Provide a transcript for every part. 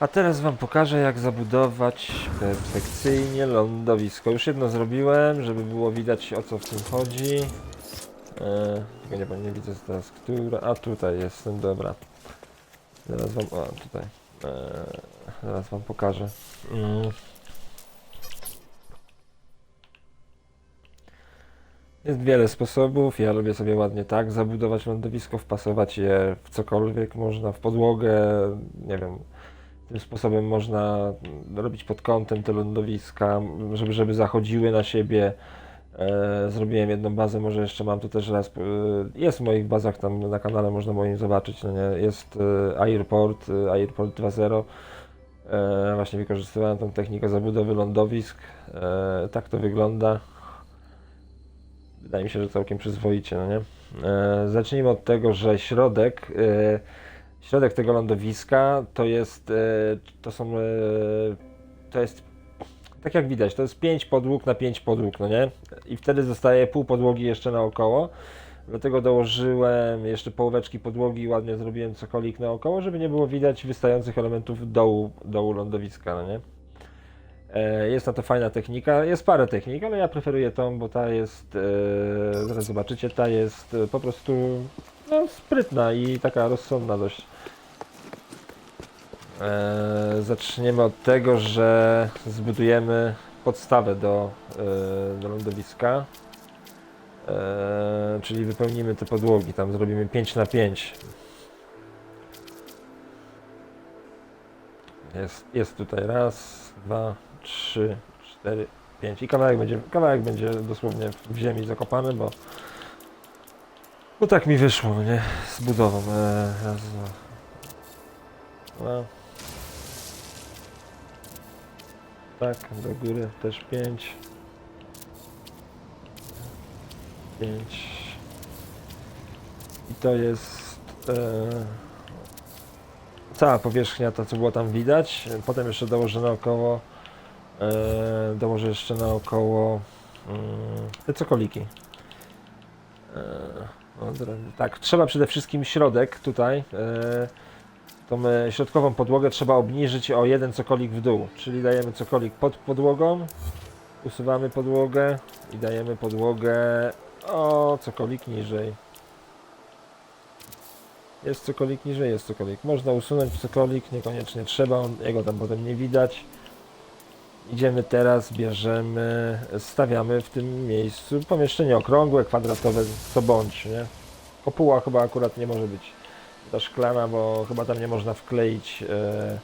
A teraz wam pokażę jak zabudować perfekcyjnie lądowisko. Już jedno zrobiłem, żeby było widać o co w tym chodzi. E, tylko nie, nie widzę teraz, która... A tutaj jestem, dobra. Zaraz wam... O, tutaj. E, zaraz wam pokażę. Mm. Jest wiele sposobów. Ja lubię sobie ładnie tak zabudować lądowisko, wpasować je w cokolwiek można, w podłogę, nie wiem. Tym sposobem można robić pod kątem te lądowiska, żeby, żeby zachodziły na siebie. E, zrobiłem jedną bazę, może jeszcze mam tu też raz. E, jest w moich bazach tam na kanale, można moim zobaczyć. No nie? Jest e, Airport, Airport 2.0. E, właśnie wykorzystywałem tą technikę zabudowy lądowisk. Tak to wygląda. Wydaje mi się, że całkiem przyzwoicie, no nie? Zacznijmy od tego, że środek, środek tego lądowiska to jest, e, to są, e, to jest, tak jak widać, to jest 5 podłóg na 5 podłóg, no nie? I wtedy zostaje pół podłogi jeszcze naokoło. Dlatego dołożyłem jeszcze połóweczki podłogi i ładnie zrobiłem cokolik naokoło, żeby nie było widać wystających elementów dołu, dołu lądowiska, no nie? E, Jest na to fajna technika. Jest parę technik, ale ja preferuję tą, bo ta jest, zaraz zobaczycie, ta jest po prostu no, sprytna i taka rozsądna dość. E, zaczniemy od tego, że zbudujemy podstawę do, e, do lądowiska. E, czyli wypełnimy te podłogi, tam zrobimy 5 na 5 Jest, jest tutaj raz, dwa, trzy, cztery, pięć. I kawałek będzie, kawałek będzie dosłownie w ziemi zakopany, bo, bo tak mi wyszło, no nie? Z budową. E, dwa. dwa. Tak, do góry też pięć. Pięć. I to jest e, cała powierzchnia, to co było tam widać. Potem jeszcze dołożę naokoło, e, dołożę jeszcze naokoło mm, te cokoliki. E, no, tak, trzeba przede wszystkim środek tutaj, e, tą e, środkową podłogę trzeba obniżyć o jeden cokolik w dół, czyli dajemy cokolik pod podłogą, usuwamy podłogę i dajemy podłogę o cokolik niżej. Jest cokolik niżej, jest cokolik. Można usunąć cokolik, niekoniecznie trzeba, jego tam potem nie widać. Idziemy teraz, bierzemy, stawiamy w tym miejscu pomieszczenie okrągłe, kwadratowe, co bądź, nie? Kopuła chyba akurat nie może być ta szklana, bo chyba tam nie można wkleić e,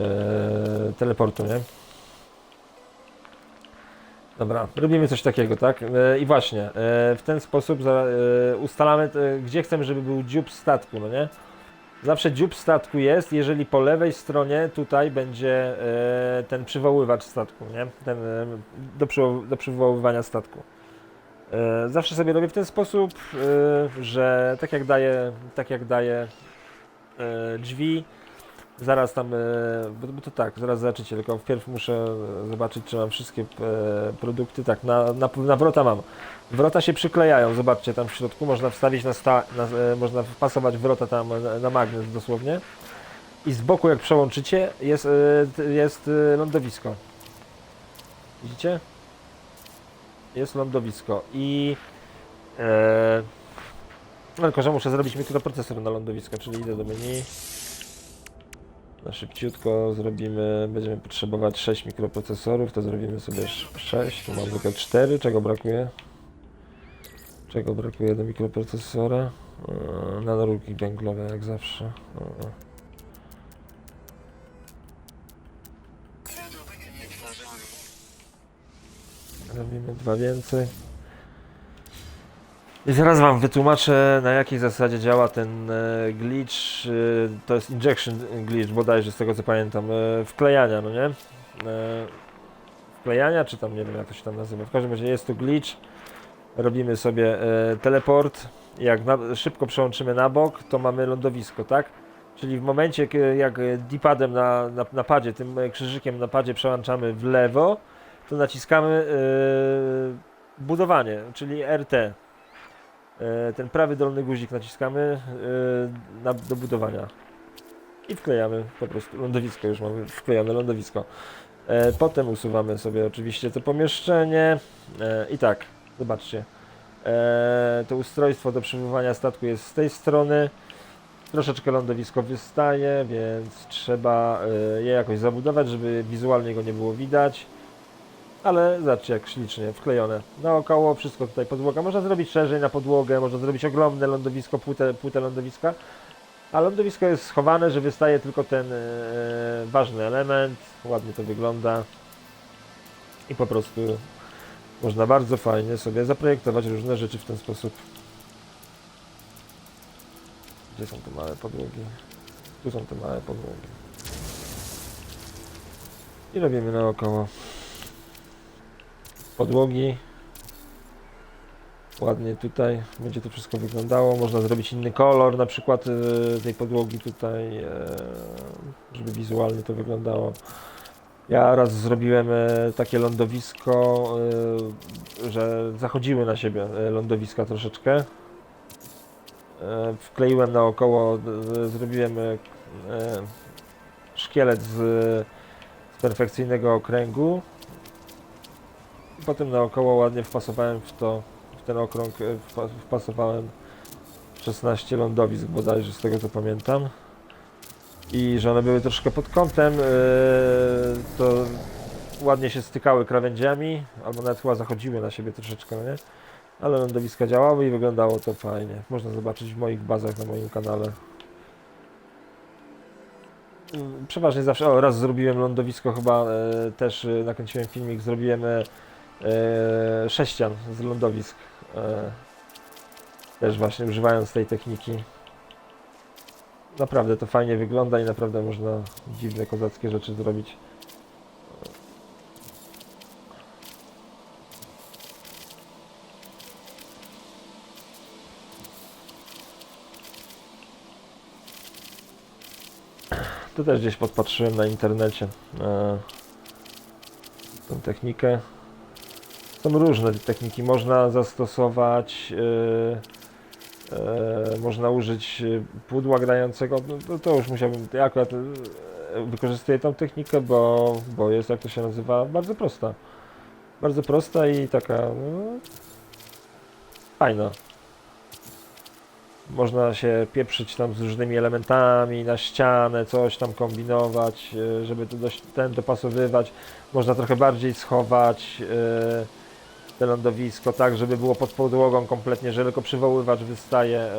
e, teleportu, nie? Dobra, robimy coś takiego, tak? E, I właśnie, e, w ten sposób za, e, ustalamy, e, gdzie chcemy, żeby był dziób statku, no nie? Zawsze dziób statku jest, jeżeli po lewej stronie tutaj będzie e, ten przywoływacz statku, nie? Ten e, do, przywo- do przywoływania statku. E, zawsze sobie robię w ten sposób, że tak jak daję, tak jak daję drzwi, zaraz tam, e, bo, to tak, zaraz zobaczycie, tylko wpierw muszę zobaczyć, czy mam wszystkie e, produkty, tak, na, na, na wrota mam. Wrota się przyklejają, zobaczcie, tam w środku można wstawić na, sta, na e, można wpasować wrota tam na, magnes dosłownie. I z boku jak przełączycie jest, e, jest e, lądowisko. Widzicie? Jest lądowisko i e, tylko, że muszę zrobić mikroprocesor na lądowisko, czyli idę do menu. Na szybciutko zrobimy, będziemy potrzebować 6 mikroprocesorów, to zrobimy sobie 6, tu mam tylko 4, czego brakuje? Czego brakuje do mikroprocesora? Yy, Nanoruki węglowe jak zawsze. Yy. Robimy dwa więcej. I zaraz Wam wytłumaczę na jakiej zasadzie działa ten e, glitch, e, to jest injection glitch bodajże z tego co pamiętam, e, wklejania, no nie? Wklejania, czy tam nie wiem jak to się tam nazywa, w każdym razie jest to glitch, robimy sobie teleport, jak na, szybko przełączymy na bok, to mamy lądowisko, tak? Czyli w momencie jak D-padem na, na, na padzie, tym krzyżykiem na padzie przełączamy w lewo, to naciskamy e, budowanie, czyli RT. E, ten prawy dolny guzik naciskamy e, na, do budowania. i wklejamy po prostu lądowisko, już mamy wklejone lądowisko. E, potem usuwamy sobie oczywiście to pomieszczenie i tak, zobaczcie. To ustrojstwo do przybywania statku jest z tej strony. Troszeczkę lądowisko wystaje, więc trzeba je jakoś zabudować, żeby wizualnie go nie było widać. Ale zobaczcie jak ślicznie wklejone. Naokoło wszystko tutaj podłoga. Można zrobić szerzej na podłogę, można zrobić ogromne lądowisko, płytę, płytę lądowiska. A lądowisko jest schowane, że wystaje tylko ten e, ważny element. Ładnie to wygląda. I po prostu można bardzo fajnie sobie zaprojektować różne rzeczy w ten sposób. Gdzie są te małe podłogi? Tu są te małe podłogi. I robimy naokoło podłogi. Ładnie tutaj będzie to wszystko wyglądało. Można zrobić inny kolor, na przykład e, tej podłogi tutaj, e, żeby wizualnie to wyglądało. Ja raz zrobiłem e, takie lądowisko, e, że zachodziły na siebie lądowiska troszeczkę. Wkleiłem naokoło, zrobiłem szkielet z perfekcyjnego okręgu. Potem naokoło ładnie wpasowałem w to, w ten okrąg, e, wpa- wpasowałem 16 lądowisk bodajże, z tego co pamiętam i że one były troszkę pod kątem, yy, to ładnie się stykały krawędziami, albo nawet chyba zachodziły na siebie troszeczkę, nie? Ale lądowiska działały i wyglądało to fajnie. Można zobaczyć w moich bazach na moim kanale. Mm, Przeważnie zawsze, o raz zrobiłem lądowisko chyba, e, też e, nakręciłem filmik, zrobiłem e, sześcian z lądowisk. E, też właśnie używając tej techniki. Naprawdę to fajnie wygląda i naprawdę można dziwne, kozackie rzeczy zrobić. To też gdzieś podpatrzyłem na internecie e, tą technikę. Są różne te techniki. Można zastosować e, e, można użyć e, pudła grającego, no, to, to już musiałbym, ja akurat wykorzystuję tą technikę, bo, bo jest, jak to się nazywa, bardzo prosta. Bardzo prosta i taka, no, fajna. Można się pieprzyć tam z różnymi elementami na ścianę, coś tam kombinować, żeby to dość, ten dopasowywać. Można trochę bardziej schować e, te lądowisko, tak, żeby było pod podłogą kompletnie, że tylko przywoływacz wystaje.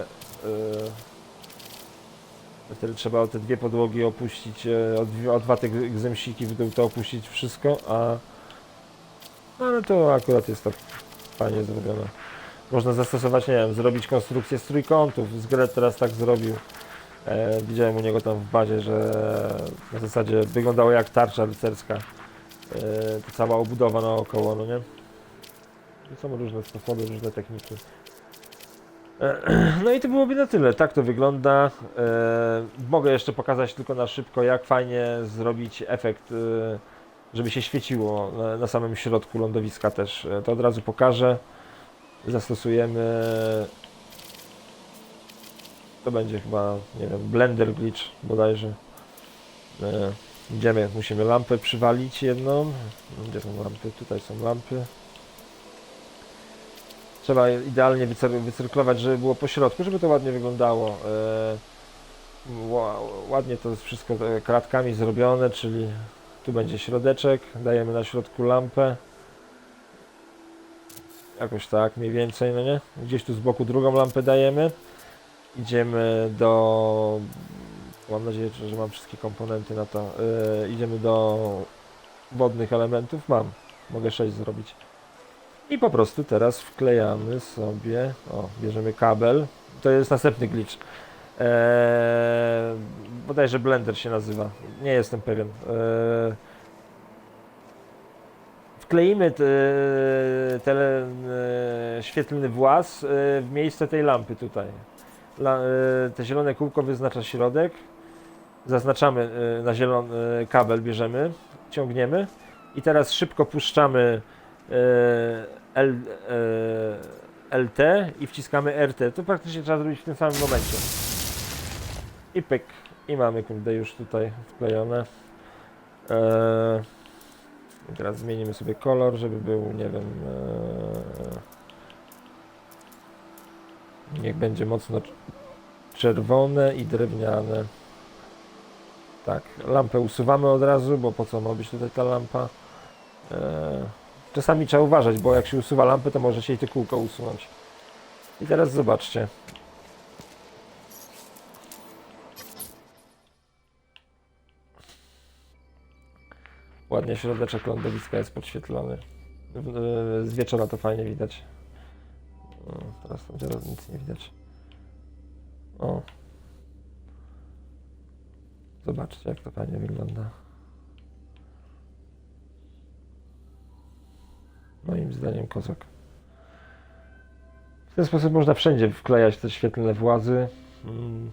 Yy, wtedy trzeba o te dwie podłogi opuścić, yy, o, dwa te gr- gzemsiki w to opuścić wszystko, a no, ale to akurat jest tak fajnie zrobione. Można zastosować, nie wiem, zrobić konstrukcję z trójkątów. Zgret teraz tak zrobił. E, widziałem u niego tam w bazie, że na zasadzie wyglądało jak tarcza rycerska. E, to cała obudowa naokoło, no nie? Są różne sposoby, różne techniki. E, No i to byłoby na tyle. Tak to wygląda. E, Mogę jeszcze pokazać tylko na szybko, jak fajnie zrobić efekt, e, żeby się świeciło na, samym środku lądowiska też. To od razu pokażę. Zastosujemy. To będzie chyba, nie wiem, blender glitch bodajże. Idziemy, musimy lampę przywalić jedną. Gdzie są lampy? Tutaj są lampy. Trzeba idealnie wycyrklować, żeby było po środku, żeby to ładnie wyglądało. E, ła- Ładnie to jest wszystko e, kratkami zrobione, czyli tu będzie środeczek, dajemy na środku lampę. Jakoś tak, mniej więcej, no nie? Gdzieś tu z boku drugą lampę dajemy. Idziemy do... Mam nadzieję, że że mam wszystkie komponenty na to. E, idziemy do wodnych elementów. Mam. Mogę 6 zrobić. I po prostu teraz wklejamy sobie, o, bierzemy kabel. To jest następny glitch. Eee, bodajże Blender się nazywa. Nie jestem pewien. Eee, wkleimy te, ten e, świetlny włas e, w miejsce tej lampy tutaj. La, e, te zielone kółko wyznacza środek. Zaznaczamy e, na zielony e, kabel, bierzemy, ciągniemy i teraz szybko puszczamy L, e, LT i wciskamy RT. To praktycznie trzeba zrobić w tym samym momencie. I pyk. I mamy kurde już tutaj wklejone. Eee, i teraz zmienimy sobie kolor, żeby był, nie wiem. Niech będzie mocno cz- czerwone i drewniane. Tak, lampę usuwamy od razu, bo po co ma być tutaj ta lampa? Czasami trzeba uważać, bo jak się usuwa lampę, to może się i to kółko usunąć. I teraz zobaczcie. Ładnie środeczek lądowiska jest podświetlony. Z wieczora to fajnie widać. Teraz, teraz nic nie widać. O. Zobaczcie, jak to fajnie wygląda. Moim zdaniem kozak. W ten sposób można wszędzie wklejać te świetlne włazy. Mm.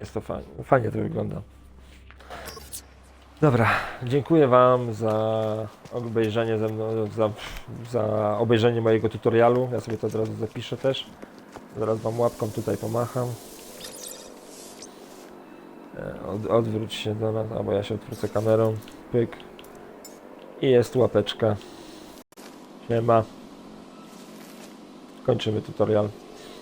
Jest to fajnie. Fajnie to wygląda. Dobra, dziękuję Wam za obejrzenie ze mną, za, za obejrzenie mojego tutorialu. Ja sobie to od razu zapiszę też. Zaraz Wam łapką tutaj pomacham. E, Od, odwróć się do nas, albo ja się odwrócę kamerą. Pyk. I jest łapeczka. Siema. Kończymy tutorial.